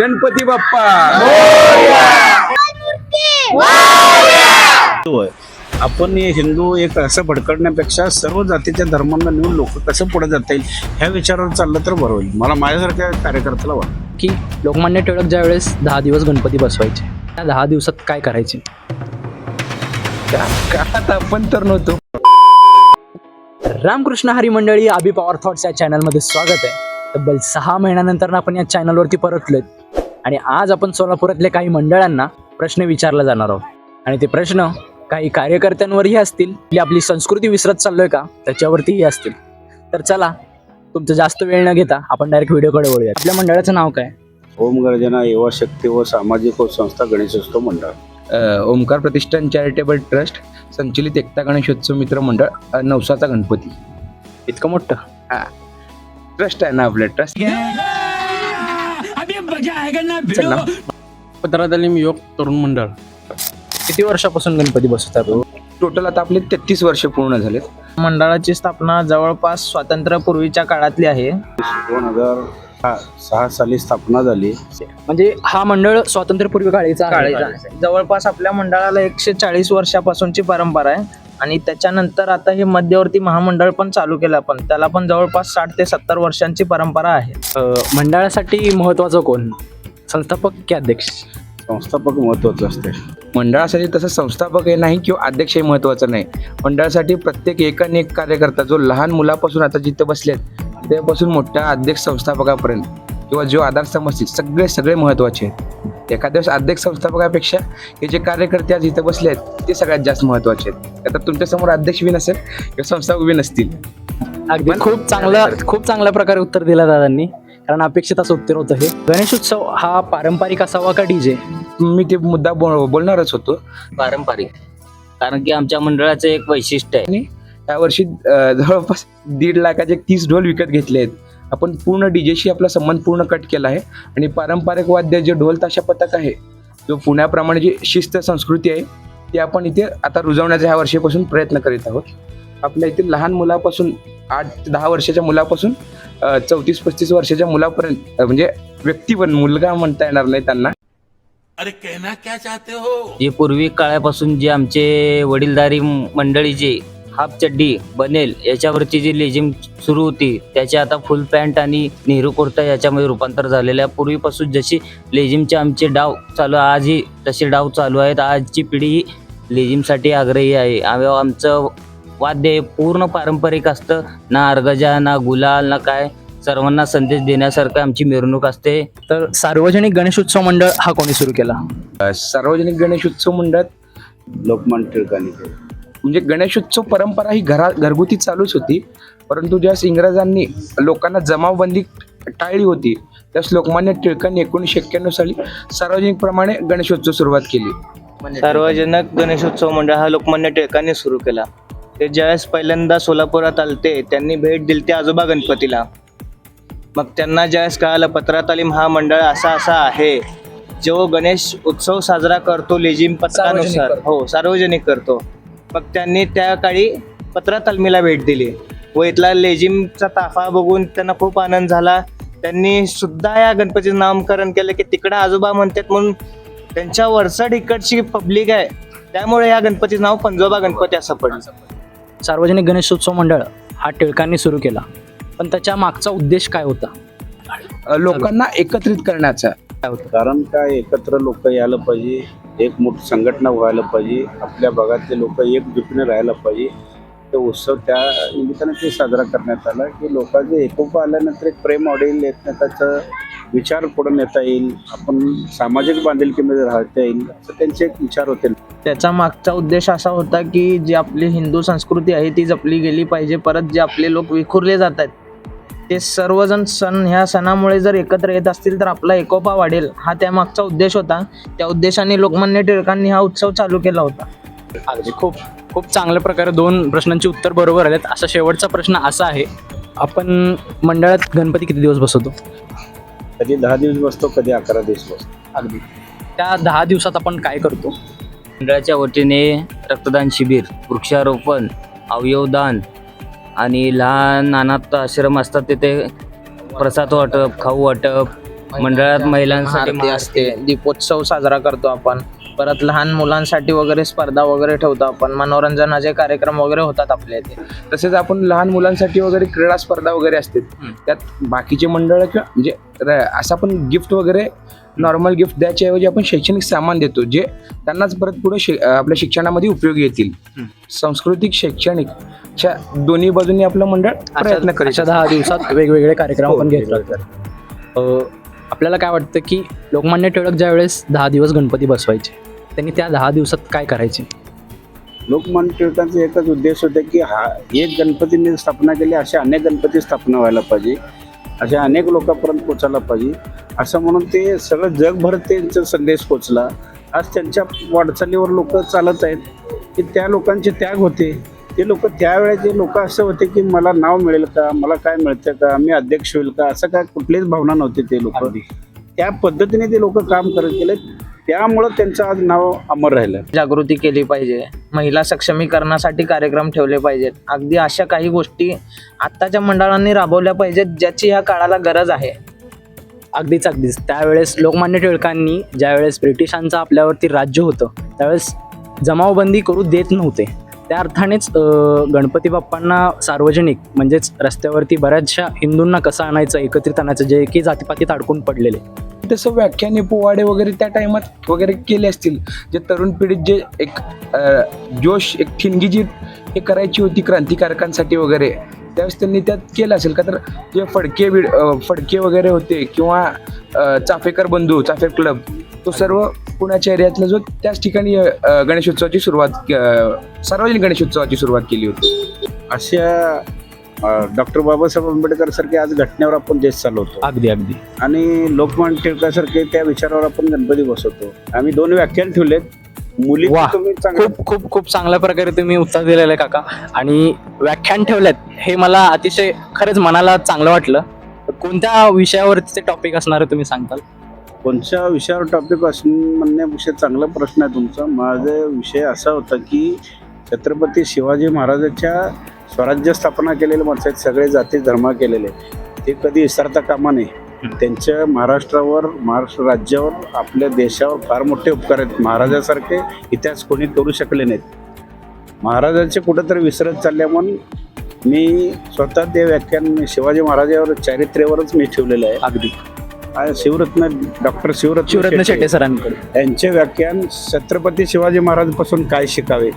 गणपती बाप्पा. होय. आपण हे हिंदू एक असं भडकडण्यापेक्षा सर्व जातीच्या धर्मांना नेऊन लोक कसं पुढे जाता येईल ह्या विचारावर चाललं तर बरं होईल. मला माझ्यासारख्या कार्यकर्त्याला वाटतं. की लोकमान्य टिळक ज्या वेळेस दहा दिवस गणपती बसवायचे त्या दहा दिवसात काय करायचे? काळात आपण तर नव्हतो. रामकृष्ण हरी मंडळी आबी पॉवर थॉट्स या चॅनलमध्ये स्वागत आहे. तब्बल सहा महिन्यानंतर आपण या चॅनलवरती परतलोय. आणि आज आपण सोलापुरातल्या काही मंडळांना प्रश्न विचारला जाणार आहोत. आणि ते प्रश्न काही कार्यकर्त्यांवरही असतील की आपली संस्कृती विसरत चाललोय का त्याच्यावरतीही असतील. तर चला तुमचं जास्त वेळ न घेता आपण डायरेक्ट व्हिडिओकडे वळूया आपल्या मंडळाचं नाव काय? ओम गर्जना युवा शक्ती व सामाजिक व संस्था गणेशोत्सव मंडळ. ओमकार प्रतिष्ठान चॅरिटेबल ट्रस्ट संचलित एकता गणेशोत्सव मित्र मंडळ नवसाचा गणपती. इतकं मोठं? ट्रस्ट आहे ना आपलं ट्रस्ट चल ना. पत्रातालीम योग तरुण मंडळ. किती वर्षापासून गणपती बसवतात टोटल आता आपले तेहतीस वर्ष पूर्ण झालेत. मंडळाची स्थापना जवळपास स्वातंत्र्यपूर्वीच्या काळातली आहे. दोन हजार सहा साली स्थापना झाली. म्हणजे हा मंडळ स्वातंत्र्यपूर्वी काळीचा आहे. काळीचा जवळपास आपल्या मंडळाला एकशे चाळीस वर्षापासूनची परंपरा आहे. आणि त्याच्यानंतर आता हे मध्यवर्ती महामंडळ पण चालू केलं आपण. त्याला पण जवळपास साठ ते सत्तर वर्षांची परंपरा आहे. अ, मंडळासाठी महत्वाचं कोण? संस्थापक की अध्यक्ष? संस्थापक महत्वाचं असते. मंडळासाठी तसं संस्थापक हे नाही किंवा अध्यक्ष हे महत्त्वाचं नाही. मंडळासाठी प्रत्येक एकाने एक कार्यकर्ता जो लहान मुलापासून आता जिथं बसलेत त्यापासून मोठ्या अध्यक्ष संस्थापकापर्यंत किंवा जो आधारस्तंभ असतील सगळे सगळे महत्त्वाचे आहेत. एखाद्या वेळेस अध्यक्ष संस्थापकापेक्षा हे जे कार्यकर्ते आज इथं बसले आहेत ते सगळ्यात जास्त महत्त्वाचे आहेत. आता तुमच्यासमोर अध्यक्ष बी नसेल किंवा संस्थापक बी नसतील. अगदी खूप चांगलं खूप चांगल्या प्रकारे उत्तर दिलं दादांनी कारण अपेक्षित असं उत्तर होतं हे. गणेश उत्सव हा पारंपरिक असावा का डीजे? मी ते मुद्दा बोल बोलणारच होतो. पारंपरिक. कारण की आमच्या मंडळाचं एक वैशिष्ट्य आहे. यावर्षी जवळपास दीड लाखाचे तीस ढोल विकत घेतले आहेत. आपण पूर्ण डीजेशी आपला संबंध पूर्ण कट केला आहे. आणि पारंपरिक वाद्य जे ढोल ताशा पथक आहे जो पुण्याप्रमाणे जी शिस्त संस्कृती आहे ती आपण इथे आता रुजवण्याचा ह्या वर्षीपासून प्रयत्न करीत आहोत. आपल्या इथे लहान मुलापासून आठ ते दहा वर्षाच्या मुलापासून चौतीस पस्तीस वर्षाच्या मुलापर्यंत म्हणजे व्यक्ती पण मुलगा म्हणता येणार नाही त्यांना. जे पूर्वी काळापासून जे आमचे वडीलधारी मंडळी जे हाफ चड्डी बनेल याच्यावरची जी लेझिम सुरू होती त्याची आता फुल पॅन्ट आणि नेहरू कुर्ता याच्यामध्ये रूपांतर झालेलं आहे. पूर्वीपासून जशी लेझिमचे आमचे डाव चालू आजही तसे डाव चालू आहेत. आजची पिढी ही लेझिमसाठी आग्रही आहे. आम्ही आमचं वाद्य हे पूर्ण पारंपरिक असतं. ना अर्गजा ना गुलाल ना काय सर्वांना संदेश देण्यासारखं आमची मिरवणूक असते. तर सार्वजनिक गणेश उत्सव मंडळ हा कोणी सुरू केला? सार्वजनिक गणेश उत्सव मंडळात लोकमान टिळकांनी केलं. म्हणजे गणेशोत्सव परंपरा ही घरा घरगुती चालूच होती. परंतु ज्यावेळेस इंग्रजांनी लोकांना जमावबंदी टाळली होती त्यावेळेस लोकमान्य टिळकांनी एकोणीसशे एक्क्याण्णव साली सार्वजनिक प्रमाणे गणेशोत्सव सुरुवात केली. सार्वजनिक गणेशोत्सव मंडळ हा लोकमान्य टिळकांनी सुरू केला. ते ज्यावेळेस पहिल्यांदा सोलापुरात आलते त्यांनी भेट दिली ते आजोबा गणपतीला. मग त्यांना ज्यावेळेस कळालं पत्रात आली महामंडळ असा असा आहे. जो गणेश उत्सव साजरा करतो लेझिम सार्वजनिक हो सार्वजनिक करतो. मग त्यांनी त्या काळी पत्रा तालमीला भेट दिली. व इथला लेझिमचा ताफा बघून त्यांना खूप आनंद झाला. त्यांनी सुद्धा या गणपतीचं नामकरण केलं की तिकडं आजोबा म्हणतात म्हणून त्यांच्या वरचढ इकडची पब्लिक आहे. त्यामुळे या गणपतीचं नाव पंजोबा गणपती असं पडलं. सार्वजनिक गणेश उत्सव मंडळ हा टिळकांनी सुरू केला. पण त्याच्या मागचा उद्देश काय होता? लोकांना एकत्रित करण्याचा. कारण काय एकत्र लोक यायला पाहिजे एक मोठी संघटना व्हायला पाहिजे आपल्या भागातले लोक एकजुटीने राहायला पाहिजे. ते उत्सव त्या निमित्ताने ते साजरा करण्यात आला की लोकांचे एकोपा आल्यानंतर एक प्रेम वाढेल एकमेकाचं विचार पुढे नेता येईल आपण सामाजिक बांधिलकीमध्ये राहता येईल असं त्यांचे एक विचार होते. त्याचा मागचा उद्देश असा होता की जी आपली हिंदू संस्कृती आहे ती जपली गेली पाहिजे. परत जे आपले लोक विखुरले जात आहेत ते सर्वजण सण ह्या सणामुळे जर एकत्र येत असतील तर आपला एकोपा वाढेल. हा त्या मागचा उद्देश होता. त्या उद्देशाने लोकमान्य टिळकांनी हा उत्सव चालू केला होता. अगदी खूप खूप चांगल्या प्रकारे दोन प्रश्नांची उत्तर बरोबर आलेत. असा शेवटचा प्रश्न असा आहे आपण मंडळात गणपती किती दिवस बसवतो? कधी दहा दिवस बसतो कधी अकरा दिवस बसतो. अगदी. त्या दहा दिवसात आपण काय करतो? मंडळाच्या वतीने रक्तदान शिबिर वृक्षारोपण अवयवदान आणि लहान अनाथ आश्रम असतात तिथे प्रसाद वाटप खाऊ वाटप मंडळात महिलांसाठी असते. दीपोत्सव साजरा करतो आपण. परत लहान मुलांसाठी वगैरे स्पर्धा वगैरे ठेवतो आपण. मनोरंजनाचे कार्यक्रम वगैरे होतात आपल्या इथे. तसेच आपण लहान मुलांसाठी वगैरे क्रीडा स्पर्धा वगैरे असते त्यात बाकीचे मंडळ किंवा म्हणजे असं आपण गिफ्ट वगैरे नॉर्मल गिफ्ट द्यायच्याऐवजी आपण शैक्षणिक सामान देतो जे त्यांनाच परत पुढे शि आपल्या शिक्षणामध्ये उपयोगी येतील. सांस्कृतिक शैक्षणिक च्या दोन्ही बाजूनी आपलं मंडळ प्रयत्न अशा दहा दिवसात वेगवेगळे कार्यक्रम हो, आपण घेत राहतो अ, आपल्याला काय वाटतं की लोकमान्य टिळक ज्या वेळेस दहा दिवस गणपती बसवायचे त्यांनी त्या दहा दिवसात काय करायचे? लोकमान्य टिळकांचा एकच उद्देश होता की हा एक गणपतीने स्थापना केली अशा अनेक गणपती स्थापना व्हायला पाहिजे अशा अनेक लोकांपर्यंत पोचायला पाहिजे. असं म्हणून ते सगळं जगभर त्यांचा संदेश पोचला आज त्यांच्या वाटचालीवर लोक चालत आहेत की त्या लोकांचे त्याग होते. ते लोक त्यावेळेचे लोक असं होते की मला नाव मिळेल का मला काय मिळतं का मी अध्यक्ष होईल का असं काय कुठलीच भावना नव्हती ते लोक. त्या पद्धतीने ते लोक काम करत गेले त्यामुळं त्यांचं आज नाव अमर राहिलं. जागृती केली पाहिजे. महिला सक्षमीकरणासाठी कार्यक्रम ठेवले पाहिजेत. अगदी अशा काही गोष्टी आत्ताच्या मंडळांनी राबवल्या पाहिजेत ज्याची ह्या काळाला गरज आहे. अगदीच अगदीच. त्यावेळेस लोकमान्य टिळकांनी ज्यावेळेस ब्रिटिशांचं आपल्यावरती राज्य होतं त्यावेळेस जमावबंदी करू देत नव्हते. त्या अर्थानेच गणपती बाप्पांना सार्वजनिक म्हणजेच रस्त्यावरती बऱ्याचशा हिंदूंना कसं आणायचं एकत्रित आणायचं जे की जातीपातीत अडकून पडलेले. तसं व्याख्याने पोवाडे वगैरे त्या टायमात वगैरे केले असतील. जे तरुण पिढीत जे एक जोश एक ठिणगी जी हे करायची होती क्रांतिकारकांसाठी वगैरे त्यावेळेस त्यांनी त्यात केलं असेल का? तर जे फडके विड फडके वगैरे होते किंवा चाफेकर बंधू चाफेकर क्लब तो सर्व पुण्याच्या एरियातला जो त्याच ठिकाणी गणेशोत्सवाची सुरुवात सार्वजनिक गणेशोत्सवाची सुरुवात केली होती. अशा डॉक्टर बाबासाहेब आंबेडकर सारखे आज घटनेवर आपण देश चालवतो. अगदी अगदी. आणि लोकमान्य टिळकासारखे त्या विचारावर आपण गणपती बसवतो. आम्ही दोन व्याख्यान ठेवलेत. मुली वाह. तुम्ही चांगलं खूप खूप खूप चांगल्या प्रकारे तुम्ही उत्तर दिलेलं आहे काका. आणि व्याख्यान ठेवल्यात हे मला अतिशय खरंच मनाला चांगलं वाटलं. कोणत्या विषयावरती ते टॉपिक असणार आहे तुम्ही सांगताल? कोणत्या विषयावर टॉपिक असणं म्हणण्यापेक्षा चांगला प्रश्न आहे तुमचा. माझा विषय असा होता की छत्रपती शिवाजी महाराजांच्या स्वराज्य स्थापना केलेले माणसं आहेत सगळे जाती धर्म केलेले. ते कधी विसरता कामा नये. त्यांच्या महाराष्ट्रावर महाराष्ट्र राज्यावर आपल्या देशावर फार मोठे उपकार आहेत. महाराजासारखे इतिहास कोणी करू शकले नाहीत. महाराजांचे कुठंतरी विसरत चालल्यामुळे मी स्वतः ते व्याख्यान शिवाजी महाराजावर चारित्र्यावरच मी ठेवलेलं आहे. अगदी. शिवरत्न डॉक्टर शिवरत्न शिवरत्न शेट्टे. सरांकडे यांचे व्याख्यान छत्रपती शिवाजी महाराजपासून काय शिकावे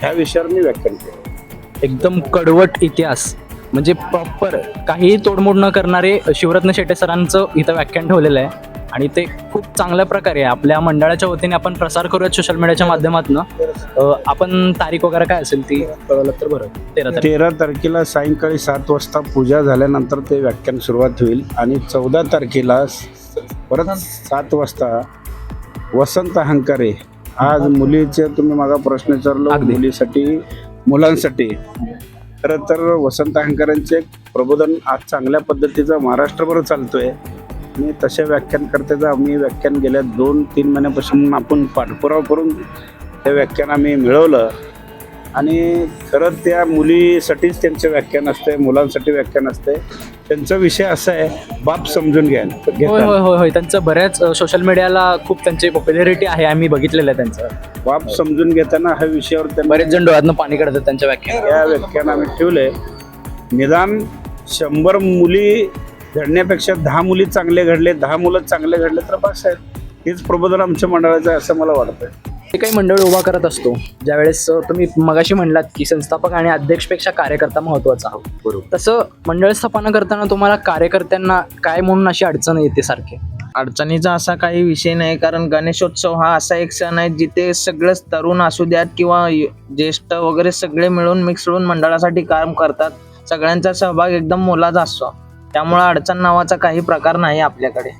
ह्या विषयावर मी व्याख्यान केलं. एकदम कडवट इतिहास म्हणजे प्रॉपर काही तोडमोड न करणारे शिवरत्न शेट्टे सरांचं इथं व्याख्यान ठेवलेलं आहे. आणि ते खूप चांगल्या प्रकारे आपल्या मंडळाच्या वतीने आपण प्रसार करूयात सोशल मीडियाच्या माध्यमातून. आपण तारीख वगैरे काय असेल ती? कळवलं तर बरं. तेरा तेरा तारखेला सायंकाळी सात वाजता पूजा झाल्यानंतर ते व्याख्यान सुरुवात होईल. आणि चौदा तारखेला परत सात वाजता वसंत हंकारे. आज मुलीचे तुम्ही मागा प्रश्न विचारलो. मुलीसाठी मुलांसाठी. खरं तर वसंत हंकारांचे प्रबोधन आज चांगल्या पद्धतीचं महाराष्ट्रभर चालतोय. आणि तशा व्याख्यानकर्त्याचं आम्ही व्याख्यान गेल्या दोन तीन महिन्यापासून आपण पाठपुरावा करून ते व्याख्यान आम्ही मिळवलं. आणि खरं त्या मुलीसाठीच त्यांचं व्याख्यान असतंय मुलांसाठी व्याख्यान असतंय. त्यांचा विषय असा आहे बाप समजून घ्या होय. होय होय होय. त्यांचं बऱ्याच सोशल मीडियाला खूप त्यांची पॉप्युलॅरिटी आहे आम्ही बघितलेलं आहे त्यांचं. बाप समजून घेताना हा विषयावर त्यांनी बरेच जण डोळ्यातनं पाणी काढतात त्यांच्या व्याख्यान या व्याख्यान आम्ही ठेवलंय. निदान शंभर मुली घडण्यापेक्षा दहा मुली चांगले घडले दहा मुलं चांगले घडले तर बस आहेत हेच प्रबोधन आमच्या मंडळाचं आहे असं मला वाटतंय. जे काही मंडळ उभा करत असतो ज्यावेळेस तुम्ही मगाशी म्हणलात की संस्थापक आणि अध्यक्षपेक्षा कार्यकर्ता महत्त्वाचा आहे बरोबर. तसं मंडळ स्थापना करताना तुम्हाला कार्यकर्त्यांना काय म्हणून अशी अडचण येते सारखे? अडचणीचा असा काही विषय नाही कारण गणेशोत्सव हा असा एक सण आहे जिथे सगळेच तरुण असू द्यात किंवा य- ज्येष्ठ वगैरे सगळे मिळून मिक्स होऊन मंडळासाठी काम करतात. सगळ्यांचा सहभाग एकदम मोलाचा असतो. त्यामुळे अडचण नावाचा काही प्रकार नाही आपल्याकडे.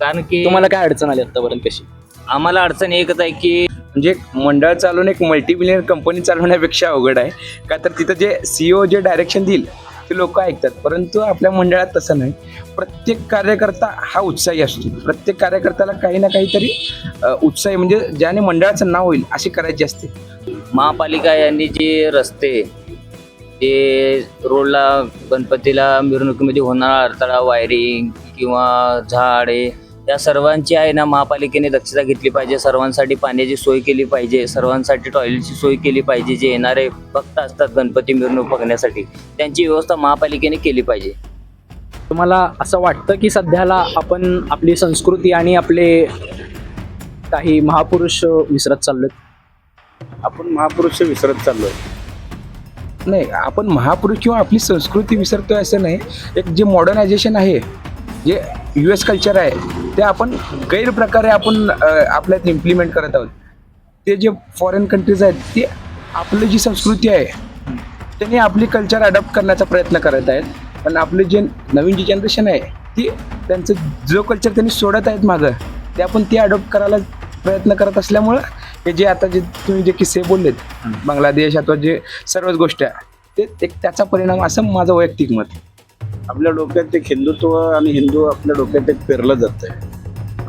कारण की तुम्हाला काय अडचण आली आतापर्यंत कशी? आम्हाला अडचण एकच आहे की म्हणजे मंडळ चालवून एक मल्टीमिलियन कंपनी चालवण्यापेक्षा अवघड आहे. का तर तिथं जे सीईओ जे डायरेक्शन देईल ते लोक ऐकतात. परंतु आपल्या मंडळात तसं नाही. प्रत्येक कार्यकर्ता हा उत्साही असतो. प्रत्येक कार्यकर्त्याला काही ना काहीतरी उत्साही म्हणजे ज्याने मंडळाचं नाव होईल अशी करायची असते. महापालिका यांनी जे रस्ते ते रोडला गणपतीला मिरवणुकीमध्ये होणारा अडथळा वायरिंग किंवा झाडे या सर्वांची आहे ना महापालिकेने दक्षता घेतली पाहिजे. सर्वांसाठी पाण्याची सोय केली पाहिजे. सर्वांसाठी टॉयलेटची सोय केली पाहिजे. जे येणारे भक्त असतात गणपती मिरवणूक बघण्यासाठी त्यांची व्यवस्था महापालिकेने केली पाहिजे. तुम्हाला असं वाटतं की सध्याला आपण आपली संस्कृती आणि आपले काही महापुरुष विसरत चाललोय आपण महापुरुष विसरत चाललोय नाही आपण महापुरुष किंवा आपली संस्कृती विसरतोय असं नाही. एक जे मॉडर्नायझेशन आहे जे यू एस कल्चर आहे ते आपण गैरप्रकारे आपण आपल्यात इम्प्लिमेंट करत आहोत. ते जे फॉरेन कंट्रीज आहेत ते आपली जी संस्कृती आहे त्यांनी आपली कल्चर अडॉप्ट करण्याचा प्रयत्न करत आहेत. पण आपले जे नवीन जी जनरेशन आहे ती त्यांचं जो कल्चर त्यांनी सोडत आहेत मागं ते आपण ते अडॉप्ट करायला प्रयत्न करत असल्यामुळं हे जे आता जे तुम्ही जे किस्से बोललेत बांगलादेश अथवा जे सर्वच गोष्टी आहे ते एक त्याचा परिणाम असं माझं वैयक्तिक मत. आपल्या डोक्यात एक हिंदुत्व आणि हिंदू आपल्या डोक्यात एक पेरलं जात आहे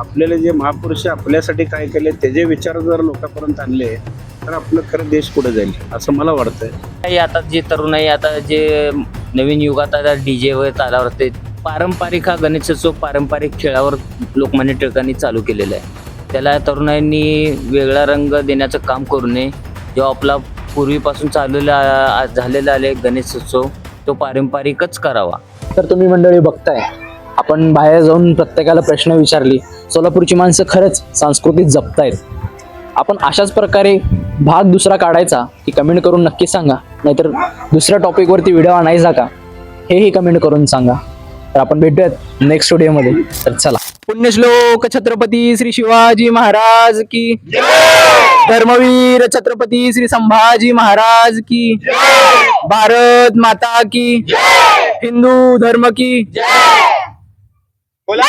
आपल्याला जे महापुरुष आपल्यासाठी काय केले त्याचे विचार जर लोकांपर्यंत आणले तर आपलं खरं देश पुढे जाईल असं मला वाटतंय. काही आता जे तरुण आहे आता जे नवीन युगात आता डीजे वर तालावर ते पारंपरिक हा गणेशोत्सव पारंपरिक खेळावर लोकमान्य टिळकांनी चालू केलेला आहे. त्याला तरुणांनी वेगळा रंग देण्याचं काम करू नये. जो आपला पूर्वीपासून चाललेला झालेला आले गणेशोत्सव तो पारंपरिकच करावा. तर तुम्ही मंडळी बघताय आपण बाहेर जाऊन प्रत्येकाला प्रश्न विचारली सोलापूरची माणसं खरंच सांस्कृतिक जपतायत. आपण अशाच प्रकारे भाग दुसरा काढायचा की कमेंट करून नक्की सांगा. नाहीतर दुसऱ्या टॉपिकवरती व्हिडिओ आणायचा का हेही कमेंट करून सांगा. तर आपण भेटूयात नेक्स्ट व्हिडिओमध्ये तर चला. पुण्यश्लोक छत्रपती श्री शिवाजी महाराज की. धर्मवीर छत्रपती श्री संभाजी महाराज की. भारत माता की. हिंदू धर्म की. बोला.